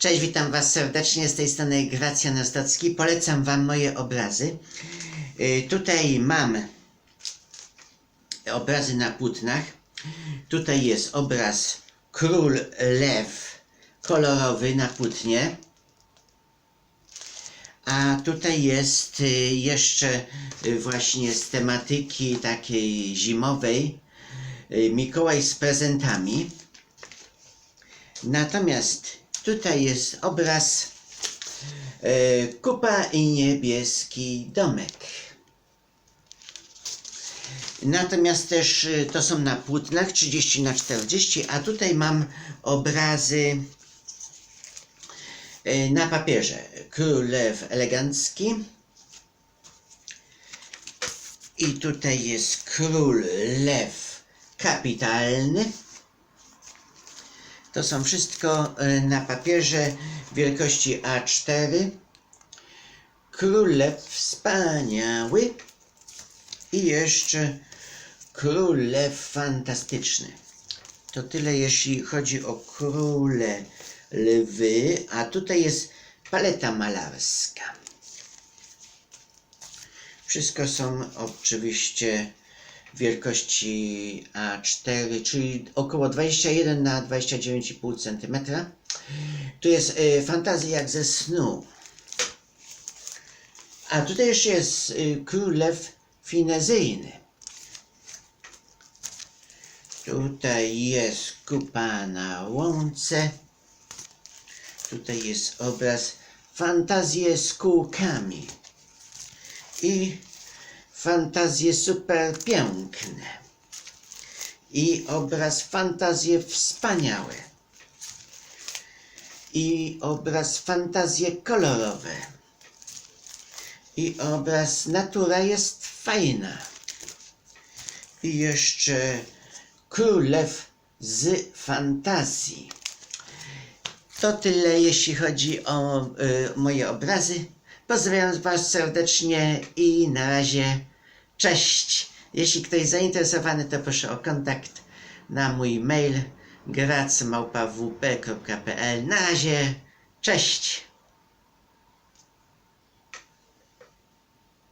Cześć, witam Was serdecznie. Z tej strony Gracjan Ostocki. Polecam Wam moje obrazy. Y, Tutaj mam obrazy na płótnach. Tutaj jest obraz Król Lew kolorowy na płótnie. A tutaj jest y, jeszcze y, właśnie z tematyki takiej zimowej Mikołaj z prezentami. Natomiast tutaj jest obraz e, Kupa i niebieski domek. Natomiast też e, to są na płótnach 30 na 40, a tutaj mam obrazy e, na papierze. Król lew elegancki. I tutaj jest król lew kapitalny. To są wszystko e, na papierze wielkości A4. Królew wspaniały i jeszcze królew fantastyczny. To tyle jeśli chodzi o króle lwy, a tutaj jest paleta malarska. Wszystko są oczywiście wielkości A4, czyli około 21 na 29,5 cm. Tu jest y, fantazja jak ze snu. A tutaj jeszcze jest y, królew finezyjny. Tutaj jest kupa na łące. Tutaj jest obraz fantazje z kółkami. I fantazje super piękne i obraz fantazje wspaniałe i obraz fantazje kolorowe i obraz natura jest fajna i jeszcze królew z fantazji. To tyle, jeśli chodzi o y, moje obrazy. Pozdrawiam Was serdecznie i na razie cześć. Jeśli ktoś zainteresowany, to proszę o kontakt na mój mail gracmałpawp.pl. Na razie cześć.